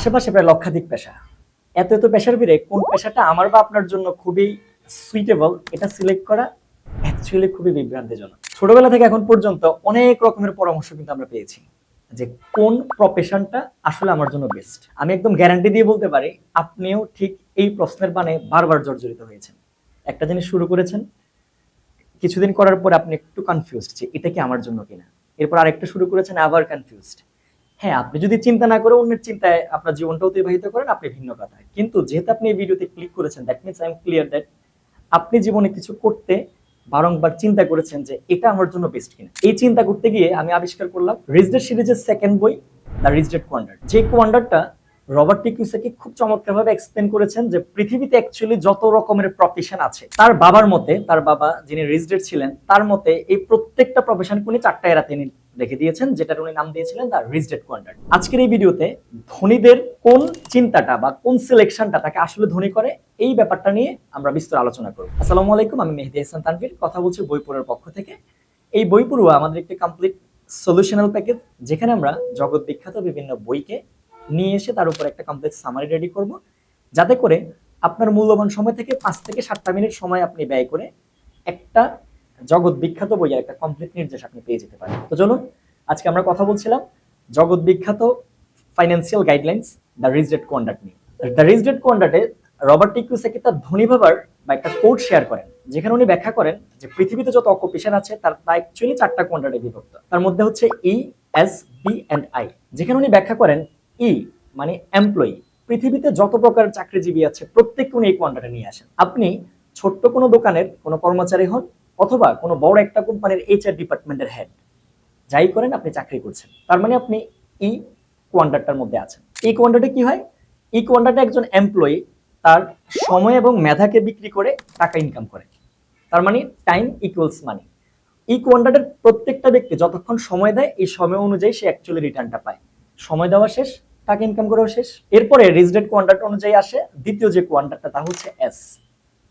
আশেপাশে প্রায় লক্ষাধিক পেশা। এত এত পেশার ভিড়ে কোন পেশাটা আমার বা আপনার জন্য খুবই সুইটেবল এটা সিলেক্ট করা অ্যাকচুয়ালি খুবই বিভ্রান্তিজনক। ছোটবেলা থেকে এখন পর্যন্ত অনেক রকমের পরামর্শ কিন্তু আমরা পেয়েছি যে কোন প্রফেশনটা আসলে আমার জন্য বেস্ট আমি একদম গ্যারান্টি দিয়ে বলতে পারি, আপনিও ঠিক এই প্রশ্নের বানে বারবার জর্জরিত হয়েছেন। একটা জিনিস শুরু করেছেন, কিছুদিন করার পর আপনি একটু কনফিউজড যে এটা কি আমার জন্য কিনা। এরপর আরেকটা শুরু করেছেন, আবার কনফিউজড হ্যাঁ আপনি যদি চিন্তা না করে অন্যের চিন্তায় আপনার জীবনটা অতিবাহিত করেন, আপনি ভিন্ন কথা। কিন্তু যেহেতু আপনি এই ভিডিওতে ক্লিক করেছেন that means I am clear that আপনি জীবনে কিছু করতে বারংবার চিন্তা করেছেন যে এটা আমার জন্য বেস্ট কিনা। এই চিন্তা করতে গিয়ে আমি আবিষ্কার করলাম রিজডেড সিরিজের সেকেন্ড বই দ্য রিজডেড কোয়ান্ডার যে কোয়ান্ডারটা রবার্ট টিকিউসাকি খুব চমৎকারভাবে এক্সপ্লেন করেছেন যে পৃথিবীতে অ্যাকচুয়ালি যত রকমের প্রফেশন আছে, তার বাবার মতে, তার বাবা যিনি রিজডেড ছিলেন, তার মতে এই প্রত্যেকটা প্রফেশনকে উনি চারটা তিনি রেখে দিয়েছেন, যেটার উনি নাম দিয়েছিলেন দ্য রিজডেড কোয়ান্ডার আজকের এই ভিডিওতে ধনীদের কোন চিন্তাটা বা কোন সিলেকশনটা তাকে আসলে ধনী করে, এই ব্যাপারটা নিয়ে আমরা বিস্তর আলোচনা করব। আসসালামু আলাইকুম, আমি মেহেদি হাসান তানভীর, কথা বলছি বইপুরের পক্ষ থেকে। এই বইপুরুয়া আমাদের একটি কমপ্লিট সলিউশনাল প্যাকেজ যেখানে আমরা জগৎ বিখ্যাত বিভিন্ন বইকে নিয়ে এসে তার উপর একটা কমপ্লিট সামারি রেডি করব, যাতে করে আপনার মূল্যবান সময় থেকে পাঁচ থেকে সাতটা মিনিট সময় আপনি ব্যয় করে একটা জগৎ বিখ্যাত বইয়ের একটা কমপ্লিট নির্দেশ আপনি পেয়ে যেতে পারেন। তো চলুন, আজকে আমরা কথা বলছিলাম জগৎ বিখ্যাত financial guidelines the rich dad quadrant নিয়ে। দ্য রিজডেড কোয়ান্ডাটে রবার্ট টিকুসেকে তার ধনী ভাবার বা একটা কোড শেয়ার করেন, যেখানে উনি ব্যাখ্যা করেন যে পৃথিবীতে যত অকুপেশন আছে, তার তা অ্যাকচুয়ালি চারটা কোয়ান্ডাটে বিভক্ত। তার মধ্যে হচ্ছে E S B and I যেখানে উনি ব্যাখ্যা করেন ই মানে এমপ্লয়ি পৃথিবীতে যত প্রকার চাকরিজীবী আছে, প্রত্যেককে উনি এই কোয়ান্ডাটে নিয়ে আসেন। আপনি ছোট্ট কোনো দোকানের কোনো কর্মচারী হন অথবা কোনো বড় একটা কোম্পানির এইচআর ডিপার্টমেন্টের হেড যাই করেন আপনি চাকরি করছেন। তার মানে আপনি ই কোয়ান্ডারটার মধ্যে আছেন। এই কোয়ান্ডারটা কি হয়? এই কোয়ান্ডারটা একজন এমপ্লয়ি তার সময় এবং মেধাকে বিক্রি করে টাকা ইনকাম করে। তার মানে টাইম ইকুয়ালস মানি এই কোয়ান্ডারের প্রত্যেকটা ব্যক্তি যতক্ষণ সময় দেয়, এই সময় অনুযায়ী সে অ্যাকচুয়ালি রিটার্নটা পায়। সময় দেওয়া শেষ, টাকা ইনকাম করাও শেষ। এরপরে রিজডেড কোয়ান্ডারটা অনুযায়ী আসে। দ্বিতীয় যে কোয়ান্ডারটা তা হচ্ছে এস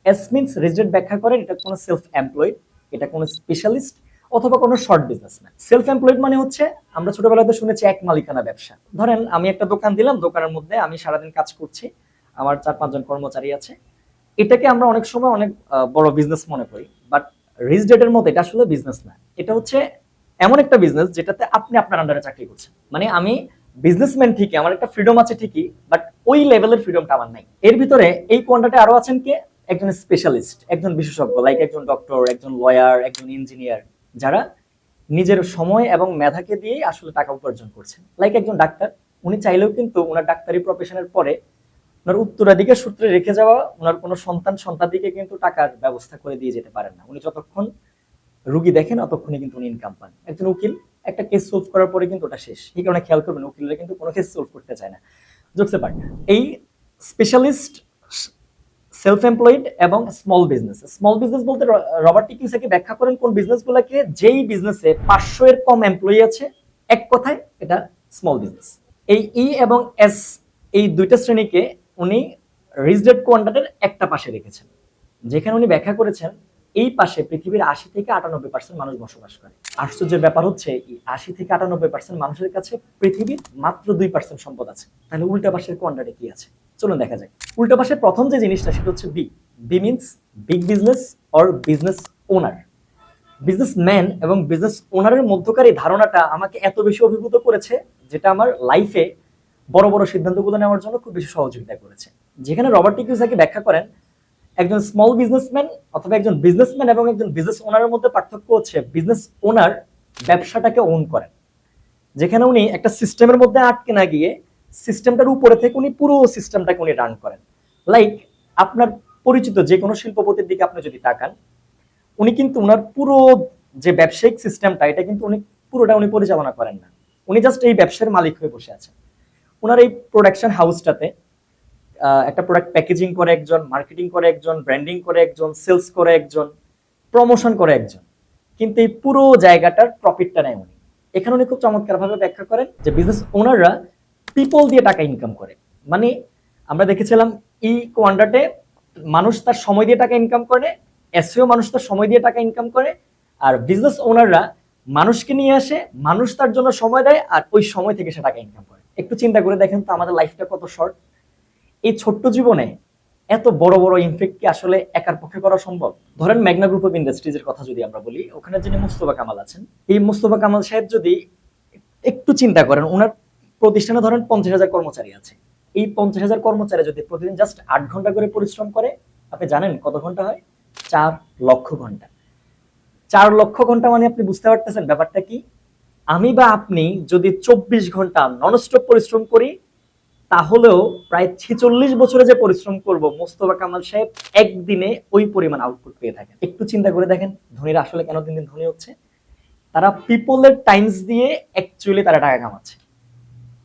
এস মিনস রেজিডেন্ট ব্যাখ্যা করেন, এটা কোনো সেলফ এমপ্লয়েড এটা কোনো স্পেশালিস্ট অথবা কোনো শর্ট বিজনেসম্যান সেলফ এমপ্লয়েড মানে হচ্ছে, আমরা ছোটবেলাতে শুনেছি এক মালিকানা ব্যবসা। ধরেন, আমি একটা দোকান দিলাম, দোকানের মধ্যে আমি সারাদিন কাজ করছি, আমার চার পাঁচজন কর্মচারী আছে। এটাকে আমরা অনেক সময় অনেক বড় বিজনেস মনে করি বাট রিজডেটের মতো এটা আসলে বিজনেস না এটা হচ্ছে এমন একটা বিজনেস যেটাতে আপনি আপনার আন্ডারে চাকরি করছেন। মানে আমি বিজনেসম্যান ঠিকই, আমার একটা ফ্রিডম আছে ঠিকই বাট ওই লেভেলের ফ্রিডমটা আমার নাই। এর ভিতরে এই কোয়ান্টাতে আরও আছেন কে? একজন স্পেশালিস্ট একজন বিশেষজ্ঞ লাইক একজন ডক্টর একজন লয়ার একজন ইঞ্জিনিয়ার যারা নিজের সময় এবং মেধাকে দিয়েই আসলে টাকা উপার্জন করছেন। লাইক একজন ডাক্তার, উনি চাইলেও কিন্তু ওনার ডাক্তারি প্রফেশনের পরে ওনার উত্তরাধিকার সূত্রে রেখে যাওয়া ওনার কোনো সন্তান সন্তানদিকে কিন্তু টাকার ব্যবস্থা করে দিয়ে যেতে পারেন না। উনি যতক্ষণ রুগী দেখেন ততক্ষণই কিন্তু উনি ইনকাম পান। একজন উকিল, একটা কেস সলভ করার পরে কিন্তু ওটা শেষ। এই কারণে খেয়াল করবেন, উকিলরা কিন্তু কোনো কেস সলভ করতে চায় না। জোকসে পার্ট এই স্পেশালিস্ট সেলফ এমপ্লয়েড এবং স্মল বিজনেস স্মল বিজনেস বলতে রবার্ট রবার্ট টিকিউসাকি ব্যাখ্যা করেন কোন বিজনেসগুলোকে যেই বিজনেসে পাঁচশো এর কম এমপ্লয়ি আছে, এক কথায় এটা স্মল বিজনেস এই ই এবং এস এই দুইটা শ্রেণীকে উনি রিজডেড কোয়ান্টাটের একটা পাশে রেখেছেন। যেখানে উনি ব্যাখ্যা করেছেন এই পাশে পৃথিবীর আশি থেকে আটানব্বই পার্সেন্ট মানুষ বসবাস করে। আশ্চর্যের ব্যাপার হচ্ছে, এই আশি থেকে আটানব্বই পার্সেন্ট মানুষের কাছে পৃথিবীর মাত্র দুই পার্সেন্ট সম্পদ আছে। তাহলে উল্টা পাশের কোয়ান্টাটে কি আছে? চলুন দেখা যাক। উল্টা পাশের প্রথম যে জিনিসটা, সেটা হচ্ছে B B means big business or business owner businessman এবং বিজনেস ওনারের মধ্যকার এই ধারণাটা আমাকে এত বেশি অভিভূত করেছে, যেটা আমার লাইফে বড় বড় সিদ্ধান্তগুলো নেওয়ার জন্য খুব বেশি সহযোগিতা করেছে। যেখানে রবার্ট টিকিউসাকি ব্যাখ্যা করেন একজন স্মল বিজনেসম্যান অথবা একজন বিজনেসম্যান এবং একজন বিজনেস ওনারের মধ্যে পার্থক্য হচ্ছে বিজনেস ওনার ব্যবসাটাকে ওন করেন। যেখানে উনি একটা সিস্টেমের মধ্যে আটকে না গিয়ে সিস্টেমটার উপরে থেকে উনি পুরো সিস্টেমটাকে উনি রান করেন। লাইক আপনার পরিচিত যে কোনো শিল্পপতির দিকে আপনি যদি তাকান, উনি কিন্তু ওনার পুরো যে ব্যবসায়িক সিস্টেমটা এটা কিন্তু উনি পুরোটা উনি পরিচালনা করেন না। উনি জাস্ট এই ব্যবসার মালিক হয়ে বসে আছেন। ওনার এই প্রোডাকশন হাউসটাতে একটা প্রোডাক্ট প্যাকেজিং করে একজন মার্কেটিং করে একজন ব্র্যান্ডিং করে একজন সেলস করে একজন প্রমোশন করে একজন। কিন্তু এই পুরো জায়গাটার প্রফিটটা নেয় উনি। এখানে উনি খুব চমৎকারভাবে ব্যাখ্যা করেন যে বিজনেস ওনাররা পিপল দিয়ে টাকা ইনকাম করে। মানে আমরা দেখেছিলাম ই কোয়ান্ডাটে মানুষ তার সময় দিয়ে টাকা ইনকাম করে এসিও মানুষ তার সময় দিয়ে টাকা ইনকাম করে, আর বিজনেস ওনাররা মানুষকে নিয়ে আসে, মানুষ তার জন্য সময় দেয়, আর ওই সময় থেকে সে টাকা ইনকাম করে। একটু চিন্তা করে দেখেন তো আমাদের লাইফটা কত শর্ট এই ছোট্ট জীবনে এত বড় বড় ইনফেক্ট কি আসলে একার পক্ষে করা সম্ভব? ধরেন ম্যাগনা গ্রুপ অফ ইন্ডাস্ট্রিজের কথা যদি আমরা বলি, ওখানে যিনি মুস্তফা কামাল আছেন, এই মুস্তফা কামাল সাহেব যদি একটু চিন্তা করেন ওনার প্রতিষ্ঠানে ধরেন পঞ্চাশ হাজার কর্মচারী আছে। এই পঞ্চাশ হাজার কর্মচারী যদি প্রতিদিন জাস্ট আট ঘণ্টা করে পরিশ্রম করে, আপনি জানেন কত ঘণ্টা হয়? চার লক্ষ ঘণ্টা। চার লক্ষ ঘণ্টা মানে আপনি বুঝতে পারতেছেন ব্যাপারটা কি? আমি বা আপনি যদি চব্বিশ ঘণ্টা ননস্টপ পরিশ্রম করি তাহলেও প্রায় ছেচল্লিশ বছরে যে পরিশ্রম করব, মোস্তফা কামাল সাহেব একদিনে ওই পরিমাণ আউটপুট পেয়ে থাকেন। একটু চিন্তা করে দেখেন, ধনীরা আসলে কেন দিন দিন ধনী হচ্ছে? তারা পিপলের টাইমস দিয়ে অ্যাকচুয়ালি তারা টাকা কামাচ্ছে।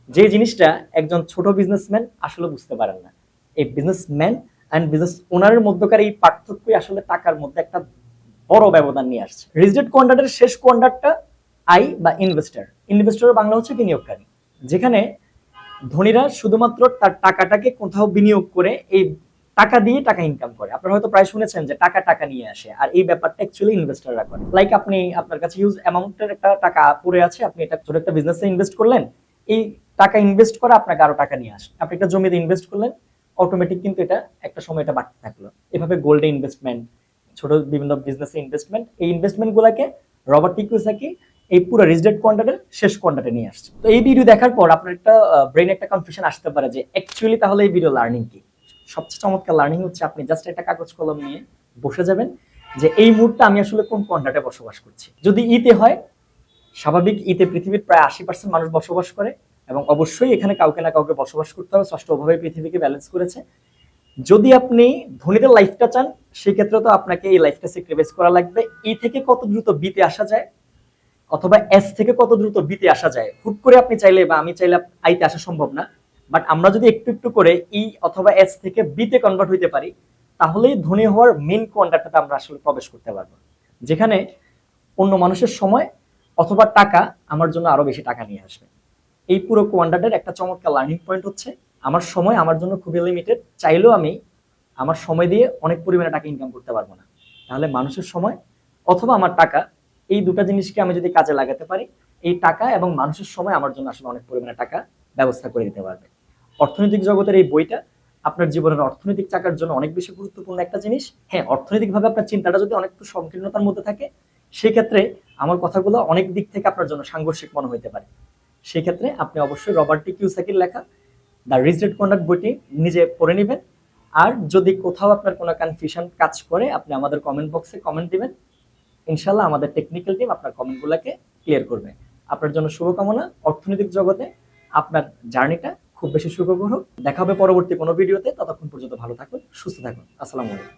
যে জিনিসটা একজন ছোট বিজনেসম্যান আসলে বুঝতে পারেন না। এই বিজনেসম্যান অ্যান্ড বিজনেস ওনারের মধ্যকার এই পার্থক্যই আসলে টাকার মধ্যে একটা বড় ব্যবধান নিয়ে আসছে। রিজনেট কোয়ান্ডারের শেষ কোয়ান্ডারটা আই বা ইনভেস্টার ইনভেস্টর বাংলা হচ্ছে বিনিয়োগকারী। যেখানে ধনীরা শুধুমাত্র তার টাকাটাকে কোথাও বিনিয়োগ করে এই টাকা দিয়ে টাকা ইনকাম করে। আপনারা হয়তো প্রায় শুনেছেন যে টাকা টাকা নিয়ে আসে, আর এই ব্যাপারটা অ্যাকচুয়ালি ইনভেস্টররা করে। লাইক আপনি আপনার কাছে ইউজ অ্যামাউন্টের একটা টাকা পড়ে আছে, আপনি এটা ছোট একটা বিজনেসে ইনভেস্ট করলেন, এই টাকা ইনভেস্ট করে আপনাকে আরও টাকা নিয়ে আসে। আপনি একটা জমিতে ইনভেস্ট করলেন অটোমেটিক কিন্তু এটা একটা সময় এটা বাড়তে থাকল। এভাবে গোল্ডে ইনভেস্টমেন্ট ছোট বিভিন্ন বিজনেসে ইনভেস্টমেন্ট এই ইনভেস্টমেন্ট গুলাকে রবার্ট টিকুসাকি এই পুরো রিজনেট কোয়ান্টারের শেষ কোয়ান্টারে নিয়ে আসছে। তো এই ভিডিও দেখার পর আপনার একটা ব্রেন একটা কনফিউশন আসতে পারে যে অ্যাকচুয়ালি তাহলে এই ভিডিও লার্নিং কি? সবচেয়ে চমৎকার লার্নিং হচ্ছে আপনি জাস্ট একটা কাগজ কলম নিয়ে বসে যাবেন যে এই মুহূর্তে আমি আসলে কোন কোয়ান্টারে বসবাস করছি। যদি ইতে হয়, স্বাভাবিক ইতে পৃথিবীর প্রায় আশি পার্সেন্ট মানুষ বসবাস করে এবং অবশ্যই এখানে কাউকে না কাউকে বসবাস করতে হবে, ষষ্ঠ পৃথিবীকে ব্যালেন্স করেছে। যদি আপনি ধনীদের লাইফটা চান, সেক্ষেত্রে তো আপনাকে এই লাইফটা স্যাক্রিফাইস করা লাগবে। ই থেকে কত দ্রুত বিতে আসা যায় অথবা এস থেকে কত দ্রুত বিতে আসা যায়? হুট করে আপনি চাইলে বা আমি চাইলে আইতে আসা সম্ভব না। বাট আমরা যদি একটু একটু করে ই অথবা এস থেকে বিতে কনভার্ট হইতে পারি, তাহলেই ধনী হওয়ার মেন কোয়ান্টারটাতে আমরা আসলে প্রবেশ করতে পারব। যেখানে অন্য মানুষের সময় অথবা টাকা আমার জন্য আরও বেশি টাকা নিয়ে আসবে। এই পুরো কোয়ান্টারের একটা চমৎকার লার্নিং পয়েন্ট হচ্ছে, আমার সময় আমার জন্য খুবই লিমিটেড চাইলেও আমি আমার সময় দিয়ে অনেক পরিমাণে টাকা ইনকাম করতে পারব না। তাহলে মানুষের সময় অথবা আমার টাকা এই দুটো জিনিসকে আমি যদি কাজে লাগাতে পারি, এই টাকা এবং মানুষের সময় আমার জন্য আসলে অনেক পরিমাণে টাকা ব্যবস্থা করে দিতে পারবে। অর্থনৈতিক জগতের এই বইটা আপনার জীবনের অর্থনৈতিক চাকার জন্য অনেক বেশি গুরুত্বপূর্ণ একটা জিনিস। হ্যাঁ অর্থনৈতিকভাবে আপনার চিন্তাটা যদি অনেক সংকীর্ণতার মধ্যে থাকে, সেক্ষেত্রে আমার কথাগুলো অনেক দিক থেকে আপনার জন্য সাংঘর্ষিক মনে হতে পারে। সেক্ষেত্রে আপনি অবশ্যই রবার্ট টি কিউসাকির লেখা, দ্য রিজনেট কন্ডাক্ট বইটি নিজে পড়ে নেবেন। আর যদি কোথাও আপনার কোনো কনফিউশন কাজ করে, আপনি আমাদের কমেন্ট বক্সে কমেন্ট দিবেন। ইনশাল্লাহ আমাদের টেকনিক্যাল টিম আপনার কমেন্টগুলোকে ক্লিয়ার করবে। আপনার জন্য শুভকামনা। অর্থনৈতিক জগতে আপনার জার্নিটা খুব বেশি সুখকর হোক। দেখা হবে পরবর্তী কোনো ভিডিওতে ততক্ষণ পর্যন্ত ভালো থাকুন, সুস্থ থাকুন। আসসালামু আলাইকুম।